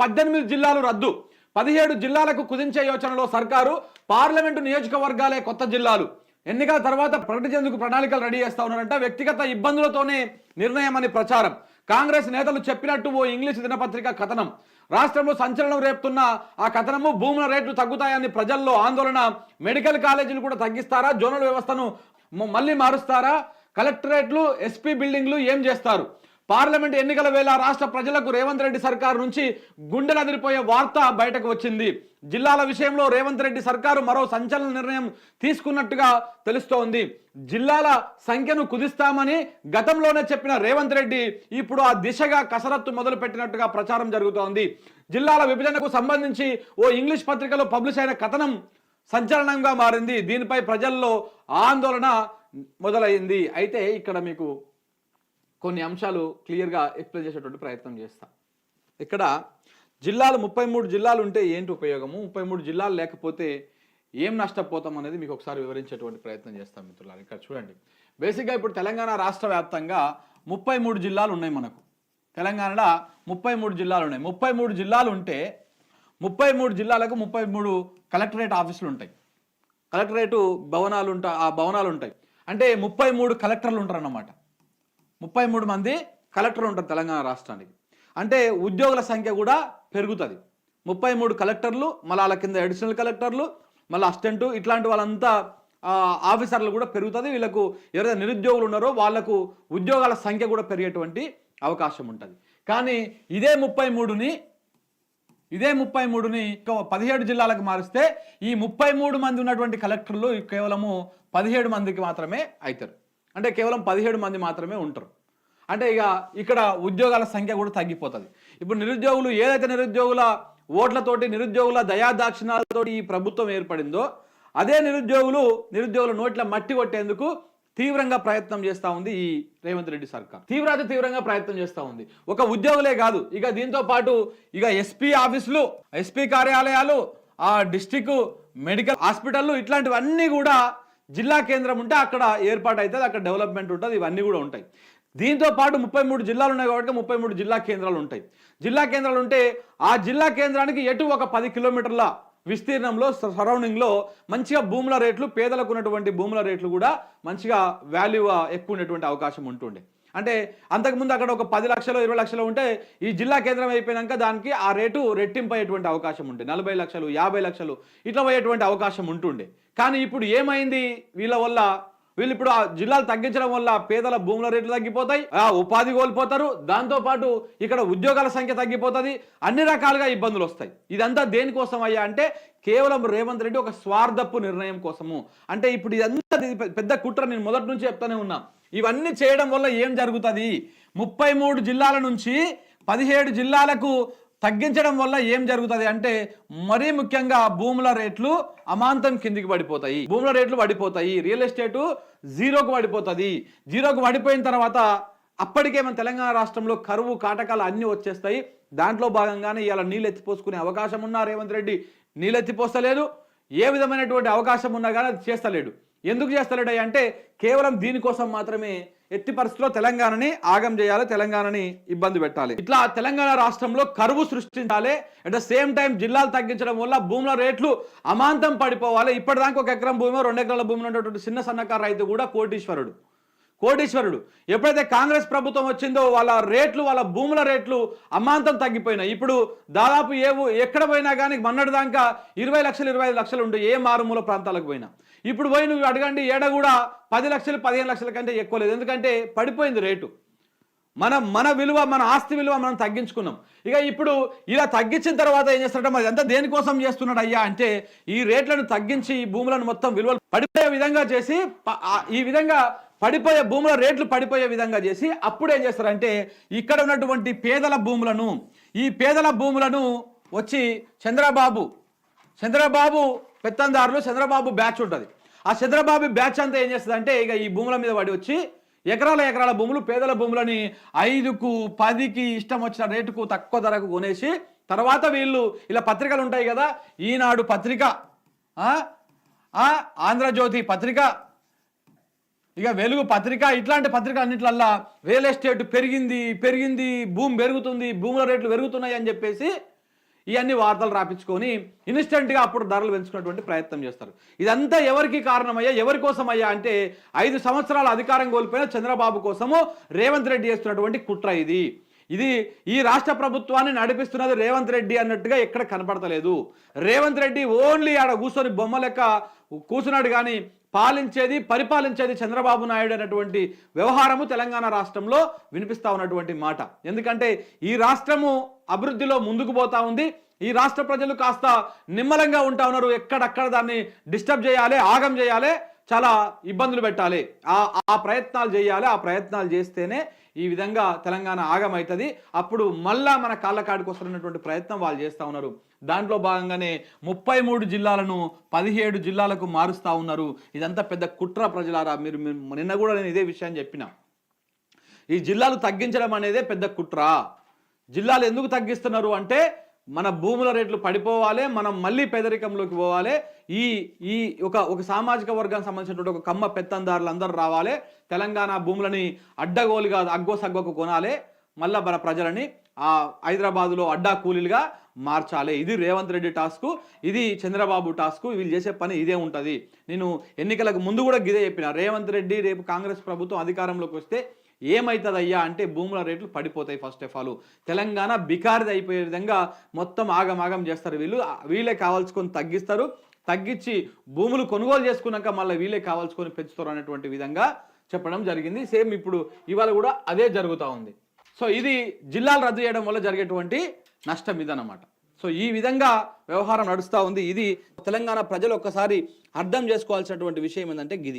పద్దెనిమిది జిల్లాలు రద్దు. పదిహేడు జిల్లాలకు కుదించే యోచనలో సర్కారు పార్లమెంటు నియోజకవర్గాలే కొత్త జిల్లాలు. ఎన్నికల తర్వాత ప్రకటించేందుకు ప్రణాళికలు రెడీ చేస్తా ఉన్నారంట వ్యక్తిగత ఇబ్బందులతోనే నిర్ణయం అని ప్రచారం. కాంగ్రెస్ నేతలు చెప్పినట్టు ఓ ఇంగ్లీష్ దినపత్రిక కథనం. రాష్ట్రంలో సంచలనం రేపుతున్న ఆ కథనము భూముల రేట్లు తగ్గుతాయని ప్రజల్లో ఆందోళన. మెడికల్ కాలేజీలు కూడా తగ్గిస్తారా? జోనల్ వ్యవస్థను మళ్ళీ మారుస్తారా? కలెక్టరేట్లు ఎస్పీ బిల్డింగ్లు ఏం చేస్తారు? పార్లమెంట్ ఎన్నికల వేళ రాష్ట్ర ప్రజలకు రేవంత్ రెడ్డి సర్కార్ నుంచి గుండెలు అదిరిపోయే వార్త బయటకు వచ్చింది. జిల్లాల విషయంలో రేవంత్ రెడ్డి సర్కారు మరో సంచలన నిర్ణయం తీసుకున్నట్టుగా తెలుస్తోంది. జిల్లాల సంఖ్యను కుదిస్తామని గతంలోనే చెప్పిన రేవంత్ రెడ్డి ఇప్పుడు ఆ దిశగా కసరత్తు మొదలు పెట్టినట్టుగా ప్రచారం జరుగుతోంది. జిల్లాల విభజనకు సంబంధించి ఓ ఇంగ్లీష్ పత్రికలో పబ్లిష్ అయిన కథనం సంచలనంగా మారింది. దీనిపై ప్రజల్లో ఆందోళన మొదలైంది. అయితే ఇక్కడ మీకు కొన్ని అంశాలు క్లియర్గా ఎక్స్ప్లెయిన్ చేసేటువంటి ప్రయత్నం చేస్తా. ఇక్కడ జిల్లాలు ముప్పై మూడు జిల్లాలు ఉంటే ఏంటి ఉపయోగము? ముప్పై మూడు జిల్లాలు లేకపోతే ఏం నష్టపోతాం అనేది మీకు ఒకసారి వివరించేటువంటి ప్రయత్నం చేస్తాం మిత్రులారు. ఇక్కడ చూడండి. బేసిక్గా ఇప్పుడు తెలంగాణ రాష్ట్ర వ్యాప్తంగా ముప్పై మూడు జిల్లాలు ఉన్నాయి మనకు. తెలంగాణలో ముప్పై మూడు జిల్లాలు ఉన్నాయి. ముప్పై మూడు జిల్లాలు ఉంటే ముప్పై మూడు జిల్లాలకు ముప్పై మూడు కలెక్టరేట్ ఆఫీసులు ఉంటాయి. కలెక్టరేటు భవనాలు ఉంటా ఆ భవనాలు ఉంటాయి. అంటే ముప్పై మూడు కలెక్టర్లు ఉంటారు అన్నమాట ముప్పై మూడు మంది కలెక్టర్లు ఉంటారు తెలంగాణ రాష్ట్రానికి. అంటే ఉద్యోగుల సంఖ్య కూడా పెరుగుతుంది. ముప్పై మూడు కలెక్టర్లు మళ్ళీ వాళ్ళ కింద అడిషనల్ కలెక్టర్లు మళ్ళీ అసిస్టెంట్ ఇట్లాంటి వాళ్ళంతా ఆఫీసర్లు కూడా పెరుగుతుంది. వీళ్ళకు ఎవరైతే నిరుద్యోగులు ఉన్నారో వాళ్ళకు ఉద్యోగాల సంఖ్య కూడా పెరిగేటువంటి అవకాశం ఉంటుంది. కానీ ఇదే ముప్పై మూడుని ఇదే ముప్పై మూడుని పదిహేడు జిల్లాలకు మారిస్తే ఈ ముప్పై మూడు మంది ఉన్నటువంటి కలెక్టర్లు కేవలము పదిహేడు మందికి మాత్రమే అవుతారు అంటే కేవలం పదిహేడు మంది మాత్రమే ఉంటారు. అంటే ఇక ఇక్కడ ఉద్యోగాల సంఖ్య కూడా తగ్గిపోతుంది. ఇప్పుడు నిరుద్యోగులు ఏదైతే నిరుద్యోగుల ఓట్లతోటి నిరుద్యోగుల దయాదాక్షిణాలతోటి ఈ ప్రభుత్వం ఏర్పడిందో అదే నిరుద్యోగులు నిరుద్యోగుల నోట్ల మట్టి కొట్టేందుకు తీవ్రంగా ప్రయత్నం చేస్తూ ఉంది ఈ రేవంత్ రెడ్డి సర్కార్. తీవ్రాతి తీవ్రంగా ప్రయత్నం చేస్తూ ఉంది. ఒక ఉద్యోగులే కాదు ఇక దీంతో పాటు ఇక ఎస్పీ ఆఫీసులు ఎస్పీ కార్యాలయాలు ఆ డిస్టిక్ మెడికల్ హాస్పిటల్లు ఇట్లాంటివన్నీ కూడా జిల్లా కేంద్రం ఉంటే అక్కడ ఏర్పాటు అవుతుంది అక్కడ డెవలప్మెంట్ ఉంటుంది ఇవన్నీ కూడా ఉంటాయి. దీంతో పాటు ముప్పై మూడు జిల్లాలు ఉన్నాయి కాబట్టి ముప్పై మూడు జిల్లా కేంద్రాలు ఉంటాయి. జిల్లా కేంద్రాలు ఉంటే ఆ జిల్లా కేంద్రానికి ఎటు ఒక పది కిలోమీటర్ల విస్తీర్ణంలో సరౌండింగ్లో మంచిగా భూముల రేట్లు పేదలకు ఉన్నటువంటి భూముల రేట్లు కూడా మంచిగా వాల్యూ ఎక్కువ ఉండేటువంటి అవకాశం ఉంటుండే. అంటే అంతకుముందు అక్కడ ఒక పది లక్షలు ఇరవై లక్షలు ఉంటే ఈ జిల్లా కేంద్రం అయిపోయినాక దానికి ఆ రేటు రెట్టింపు అయ్యేటువంటి అవకాశం ఉండే. నలభై లక్షలు యాభై లక్షలు ఇట్లా పోయేటువంటి అవకాశం ఉంటుండే. కానీ ఇప్పుడు ఏమైంది? వీళ్ళ వల్ల వీళ్ళు ఇప్పుడు ఆ జిల్లాలు తగ్గించడం వల్ల పేదల భూముల రేట్లు తగ్గిపోతాయి ఆ ఉపాధి కోల్పోతారు దాంతో పాటు ఇక్కడ ఉద్యోగాల సంఖ్య తగ్గిపోతుంది అన్ని రకాలుగా ఇబ్బందులు వస్తాయి. ఇదంతా దేనికోసం అయ్యా అంటే కేవలం రేవంత్ రెడ్డి ఒక స్వార్థపు నిర్ణయం కోసము. అంటే ఇప్పుడు ఇదంతా పెద్ద కుట్ర నేను మొదటి నుంచి చెప్తానే ఉన్నా. ఇవన్నీ చేయడం వల్ల ఏం జరుగుతుంది? ముప్పై మూడు జిల్లాల నుంచి పదిహేడు జిల్లాలకు తగ్గించడం వల్ల ఏం జరుగుతుంది అంటే మరీ ముఖ్యంగా భూముల రేట్లు అమాంతం కిందికి పడిపోతాయి. భూముల రేట్లు పడిపోతాయి. రియల్ ఎస్టేటు జీరోకు పడిపోతుంది. జీరోకు పడిపోయిన తర్వాత అప్పటికే మన తెలంగాణ రాష్ట్రంలో కరువు కాటకాలు అన్నీ వచ్చేస్తాయి. దాంట్లో భాగంగానే ఇలా నీళ్ళు ఎత్తిపోసుకునే అవకాశం ఉన్నా రేవంత్ రెడ్డి. నీళ్ళు ఎత్తిపోస్తలేదు ఏ విధమైనటువంటి అవకాశం ఉన్నా కానీ అది చేస్తలేడు. ఎందుకు చేస్తలేడు అంటే కేవలం దీనికోసం మాత్రమే ఎట్టి పరిస్థితుల్లో తెలంగాణని ఆగం చేయాలి తెలంగాణని ఇబ్బంది పెట్టాలి. ఇట్లా తెలంగాణ రాష్ట్రంలో కరువు సృష్టించాలి అట్ ద సేమ్ టైం జిల్లాలు తగ్గించడం వల్ల భూముల రేట్లు అమాంతం పడిపోవాలి. ఇప్పటిదాకా ఒక ఎకరం భూమి రెండు ఎకరాల భూమి ఉన్నటువంటి చిన్న సన్నకారు రైతు కూడా కోటీశ్వరుడు. కోటీశ్వరుడు. ఎప్పుడైతే కాంగ్రెస్ ప్రభుత్వం వచ్చిందో వాళ్ళ రేట్లు వాళ్ళ భూముల రేట్లు అమాంతం తగ్గిపోయినాయి. ఇప్పుడు దాదాపు ఏ ఎక్కడ పోయినా కానీ మొన్నటి దాకా ఇరవై లక్షలు ఇరవై ఐదు లక్షలు ఉండే ఏ మారుమూల ప్రాంతాలకు పోయినా. ఇప్పుడు పోయి నువ్వు అడగండి ఏడ కూడా పది లక్షలు పదిహేను లక్షల కంటే ఎక్కువ లేదు. ఎందుకంటే పడిపోయింది రేటు. మన మన విలువ మన ఆస్తి విలువ మనం తగ్గించుకున్నాం. ఇక ఇప్పుడు ఇలా తగ్గించిన తర్వాత ఏం చేస్తున్నట్టు మరి ఎంత దేనికోసం చేస్తున్నాడు అయ్యా అంటే ఈ రేట్లను తగ్గించి ఈ భూములను మొత్తం విలువలు పడిపోయే విధంగా చేసి ఈ విధంగా పడిపోయే భూముల రేట్లు పడిపోయే విధంగా చేసి అప్పుడు ఏం చేస్తారంటే ఇక్కడ ఉన్నటువంటి పేదల భూములను ఈ పేదల భూములను వచ్చి చంద్రబాబు చంద్రబాబు పెత్తందారులు చంద్రబాబు బ్యాచ్ ఉంటుంది. ఆ చంద్రబాబు బ్యాచ్ అంతా ఏం చేస్తుంది అంటే ఇక ఈ భూముల మీద పడి వచ్చి ఎకరాల ఎకరాల భూములు పేదల భూములని ఐదుకు పదికి ఇష్టం వచ్చిన రేటుకు తక్కువ ధరకు కొనేసి తర్వాత వీళ్ళు ఇలా పత్రికలు ఉంటాయి కదా ఈనాడు పత్రిక ఆంధ్రజ్యోతి పత్రిక ఇక వెలుగు పత్రిక ఇట్లాంటి పత్రిక అన్నిట్లల్లా రియల్ ఎస్టేట్ పెరిగింది పెరిగింది భూమి పెరుగుతుంది భూముల రేట్లు పెరుగుతున్నాయి అని చెప్పేసి ఇవన్నీ వార్తలు రాపించుకొని ఇన్స్టెంట్గా అప్పుడు ధరలు పెంచుకున్నటువంటి ప్రయత్నం చేస్తారు. ఇదంతా ఎవరికి కారణమయ్యా ఎవరి కోసం అయ్యా అంటే ఐదు సంవత్సరాల అధికారం కోల్పోయిన చంద్రబాబు కోసము రేవంత్ రెడ్డి చేస్తున్నటువంటి కుట్ర ఇది. ఇది ఈ రాష్ట్ర ప్రభుత్వాన్ని నడిపిస్తున్నది రేవంత్ రెడ్డి అన్నట్టుగా ఎక్కడ కనపడతలేదు. రేవంత్ రెడ్డి ఓన్లీ ఆడ కూర్చొని బొమ్మ లెక్క కూర్చున్నాడు కానీ పాలించేది పరిపాలించేది చంద్రబాబు నాయుడు అనేటువంటి వ్యవహారము తెలంగాణ రాష్ట్రంలో వినిపిస్తా ఉన్నటువంటి మాట. ఎందుకంటే ఈ రాష్ట్రము అభివృద్ధిలో ముందుకు పోతా ఉంది. ఈ రాష్ట్ర ప్రజలు కాస్త నిమ్మలంగా ఉంటా ఉన్నారు. ఎక్కడక్కడ దాన్ని డిస్టర్బ్ చేయాలి ఆగం చేయాలి. చాలా ఇబ్బందులు పెట్టాలి. ఆ ఆ ప్రయత్నాలు చేయాలి. ఆ ప్రయత్నాలు చేస్తేనే ఈ విధంగా తెలంగాణ ఆగమవుతుంది అప్పుడు మళ్ళా మన కాళ్ళ కాడికి వస్తున్నటువంటి ప్రయత్నం వాళ్ళు చేస్తూ ఉన్నారు. దాంట్లో భాగంగానే ముప్పై మూడు జిల్లాలను పదిహేడు జిల్లాలకు మారుస్తూ ఉన్నారు. ఇదంతా పెద్ద కుట్ర ప్రజలారా. మీరు నిన్న కూడా నేను ఇదే విషయాన్ని చెప్పిన. ఈ జిల్లాలు తగ్గించడం అనేదే పెద్ద కుట్ర. జిల్లాలు ఎందుకు తగ్గిస్తున్నారు అంటే మన భూముల రేట్లు పడిపోవాలి మనం మళ్ళీ పేదరికంలోకి పోవాలి ఈ ఈ ఒక ఒక సామాజిక వర్గానికి సంబంధించినటువంటి ఒక కమ్మ పెత్తందారులు అందరూ రావాలి తెలంగాణ భూములని అడ్డగోలుగా అగ్గో సగ్గోకు కొనాలి మళ్ళా మన ప్రజలని ఆ హైదరాబాదులో అడ్డా కూలీలుగా మార్చాలి. ఇది రేవంత్ రెడ్డి టాస్క్ ఇది చంద్రబాబు టాస్క్ వీళ్ళు చేసే పని ఇదే ఉంటుంది. నేను ఎన్నికలకు ముందు కూడా గిదే చెప్పిన రేవంత్ రెడ్డి రేపు కాంగ్రెస్ ప్రభుత్వం అధికారంలోకి వస్తే ఏమవుతుంది అయ్యా అంటే భూముల రేట్లు పడిపోతాయి ఫస్ట్ ఆఫ్ ఆల్ తెలంగాణ బికారిది అయిపోయే విధంగా మొత్తం ఆగమాగం చేస్తారు వీళ్ళు. వీళ్ళే కావాల్సుకొని తగ్గిస్తారు. తగ్గించి భూములు కొనుగోలు చేసుకున్నాక మళ్ళీ వీళ్ళే కావాల్సుకొని పెంచుతారు అనేటువంటి విధంగా చెప్పడం జరిగింది. సేమ్ ఇప్పుడు ఇవాళ కూడా అదే జరుగుతూ ఉంది. సో ఇది జిల్లాలు రద్దు చేయడం వల్ల జరిగేటువంటి నష్టం ఇదన్నమాట. సో ఈ విధంగా వ్యవహారం నడుస్తూ ఉంది. ఇది తెలంగాణ ప్రజలు ఒక్కసారి అర్థం చేసుకోవాల్సినటువంటి విషయం ఏంటంటే గిది.